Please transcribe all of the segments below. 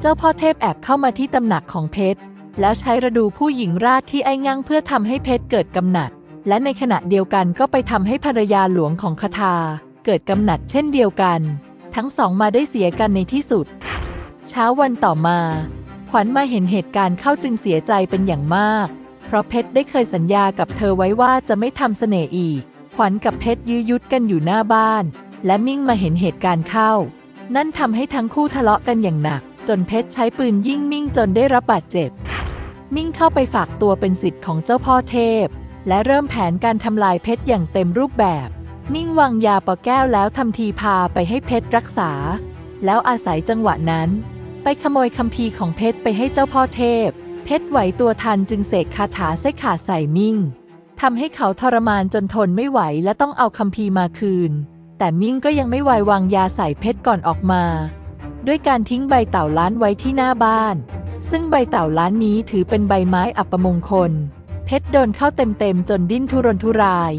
เจ้าพ่อเทพแอบเข้ามาที่ตำหนักของเพชร แล้วใช้ระดูผู้หญิงราดที่ไอ้งั่งเพื่อทำให้เพชรเกิดกำหนัด และในขณะเดียวกันก็ไปทำให้ภรรยาหลวงของคาทา เกิดกำหนัดเช่นเดียวกัน ทั้งสองมาได้เสียกันในที่สุด เช้าวันต่อมา ขวัญมาเห็นเหตุการณ์เข้าจึงเสียใจเป็นอย่างมาก เพราะเพชรได้เคยสัญญากับเธอไว้ว่าจะไม่ทำเสน่ห์อีก ขวัญกับเพชรยื้อยุดกันอยู่หน้าบ้าน และมิ่งมาเห็นเหตุการณ์เข้า นั่นทำให้ทั้งคู่ทะเลาะกันอย่างหนัก จนเพชรใช้ปืนยิงมิ่งจนได้รับบาดเจ็บ มิ่งเข้าไปฝากตัวเป็นสิทธิ์ของเจ้าพ่อเทพ และเริ่มแผนการทำลายเพชรอย่างเต็มรูปแบบ มิ่งวางยาปอแก้วแล้วทำทีพาไปให้เพชรรักษา แล้วอาศัยจังหวะนั้น ไปขโมยคัมภีร์ของเพชรไปให้เจ้าพ่อเทพ เพชรไหวตัวทันจึงเสกคาถาใส่ขาดใส่มิ่งทำให้เขาทรมานจนทนไม่ไหวและต้องเอาคัมภีร์มาคืน แต่มิ่งก็ยังไม่ไววางยาใส่เพชรก่อนออกมา ด้วยการทิ้งใบเต่าล้านไว้ที่หน้าบ้าน ซึ่งใบเต่าล้านนี้ถือเป็นใบไม้อัปมงคล เพชรโดนเข้าเต็มๆจนดิ้นทุรนทุราย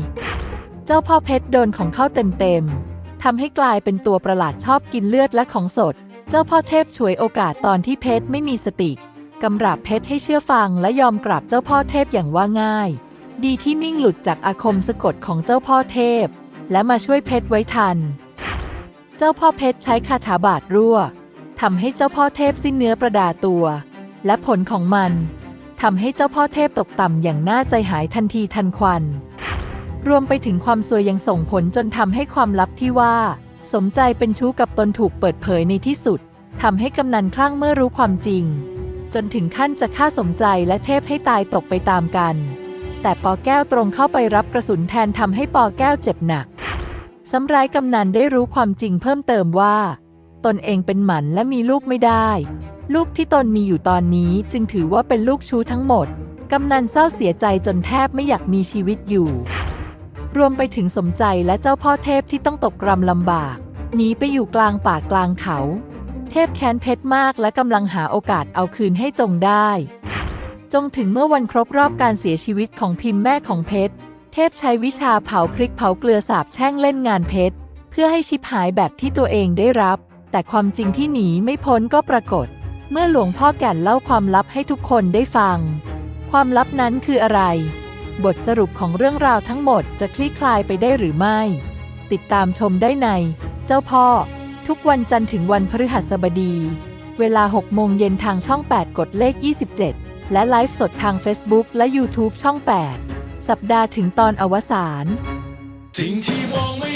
เจ้าพ่อเพชรโดนของเข้าเต็มๆทำให้กลายเป็นตัวประหลาดชอบกินเลือดและของสด เจ้าพ่อเทพฉวยโอกาสตอนที่เพชรไม่มีสติกำราบเพชรให้เชื่อฟังและยอมกราบเจ้าพ่อเทพอย่างว่าง่าย ดีที่มิ่งหลุดจากอาคมสะกดของเจ้าพ่อเทพ และมาช่วยเพชรไว้ทัน เจ้าพ่อเพชรใช้คาถาบาดรั่ว ทำให้เจ้าพ่อเทพสิ้นเนื้อประดาตัว และผลของมันทำให้เจ้าพ่อเทพตกต่ำอย่างน่าใจหายทันทีทันควัน รวมไปถึงความซวยยังส่งผลจนทำให้ความลับที่ว่า สมใจเป็นชู้กับตนถูกเปิดเผยในที่สุดทำให้กำนันคลั่งเมื่อรู้ความจริง จนถึงขั้นจะฆ่าสมใจและเทพให้ตายตกไปตามกัน แต่ปอแก้วตรงเข้าไปรับกระสุนแทนทำให้ปอแก้วเจ็บหนักสำร้ายกำนันได้รู้ความจริงเพิ่มเติมว่า ตนเองเป็นหมันและมีลูกไม่ได้ ลูกที่ตนมีอยู่ตอนนี้จึงถือว่าเป็นลูกชู้ทั้งหมด กำนันเศร้าเสียใจจนแทบไม่อยากมีชีวิตอยู่ รวมไปถึงสมใจและเจ้าพ่อเทพที่ต้องตกกรำลำบากหนีไปอยู่กลางป่ากลางเขา เทพแค้นเพชรมากและกำลังหาโอกาสเอาคืนให้จงได้ จงถึงเมื่อวันครบรอบการเสียชีวิตของพิมพ์แม่ของเพชรเทพใช้วิชาเผาพริกเผาเกลือสาบแช่งเล่นงานเพชรเพื่อให้ชิบหายแบบที่ตัวเองได้รับ แต่ความจริงที่หนีไม่พ้นก็ปรากฏ เมื่อหลวงพ่อแก่นเล่าความลับให้ทุกคนได้ฟัง ความลับนั้นคืออะไร บทสรุปของเรื่องราวทั้งหมดจะคลี่คลายไปได้หรือไม่ ติดตามชมได้ใน เจ้าพ่อ ทุกวันจันทร์ถึงวันพฤหัสบดี เวลา 6 โมงเย็นทางช่อง 8 กดเลข 27 และไลฟ์สดทาง Facebook และ YouTube ช่อง 8 สัปดาห์ถึงตอนอวสานสิ่งที่มอง